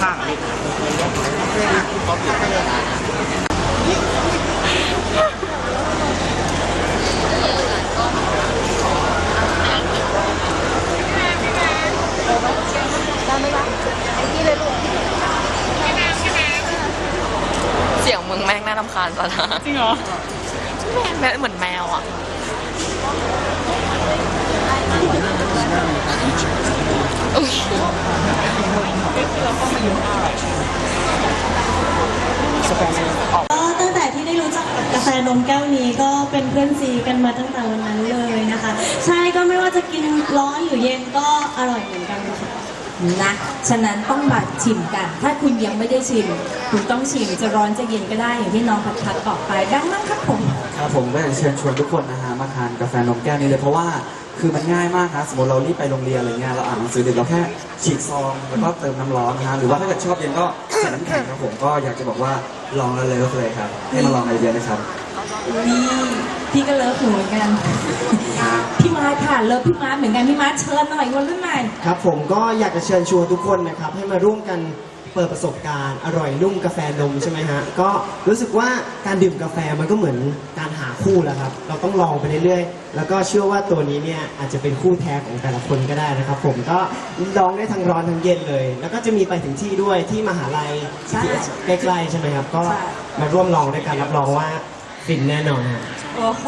ข้าข้างอะพี่เสียงมึงแม่งน่ารำคาญจ้ะนะจริงเหรอแม่งเหมือนแมวอะ ฟนมแก้วนี้ก็เป็นเพื่อนซีกันมาตั้งแต่วันนั้นเลยนะคะ ใช่ก็ไม่ว่าจะกินร้อนหรือเย็นก็อร่อยเหมือนกันค่ะนะ ฉะนั้นต้องมาชิมกัน ถ้าคุณยังไม่ได้ชิม คุณต้องชิมจะร้อนจะเย็นก็ได้อย่างที่น้องพัดพัดบอกไปดังนั้นครับผม ครับผมก็อยากจะเชิญชวนทุกคนนะฮะมาทานกาแฟนมแก้วนี้เลยเพราะว่า คือมันง่ายมากครับสมมติเรารีบไปโรงเรียนอะไรเงี้ยเราอ่านหนังสือเด็กเราแค่ฉีกซองแล้วก็เติมน้ำร้อนนะฮะหรือว่าถ้าเกิดชอบเย็นก็ใส่น้ำแข็งครับผมก็อยากจะบอกว่าลองแล้วเลยก็เลยครับ ให้มาลองในเรียนนะครับนี่พี่ก็เลิฟหนูเหมือนกันพี่มาร์ทค่ะเลิฟพี่มาร์ทเหมือนกันพี่มาร์ทเชิญหน่อยคนรุ่นใหม่ครับ ผมก็อยากจะเชิญชวนทุกคนนะครับให้มาร่วมกัน เปิดประสบการณ์อร่อยนุ่มกาแฟนมใช่ไหมฮะก็รู้สึกว่าการดื่มกาแฟมันก็เหมือนการหาคู่แหละครับ เราต้องลองไปเรื่อยๆ แล้วก็เชื่อว่าตัวนี้เนี่ยอาจจะเป็นคู่แท้ของแต่ละคนก็ได้นะครับ ผมก็ลองได้ทั้งร้อนทั้งเย็นเลย แล้วก็จะมีไปถึงที่ด้วยที่มหาลัยใช่ใกล้ๆใช่ไหมครับก็ใช่มาร่วมลองด้วยกันรับรองว่าฟินแน่นอนฮะ โอ้โห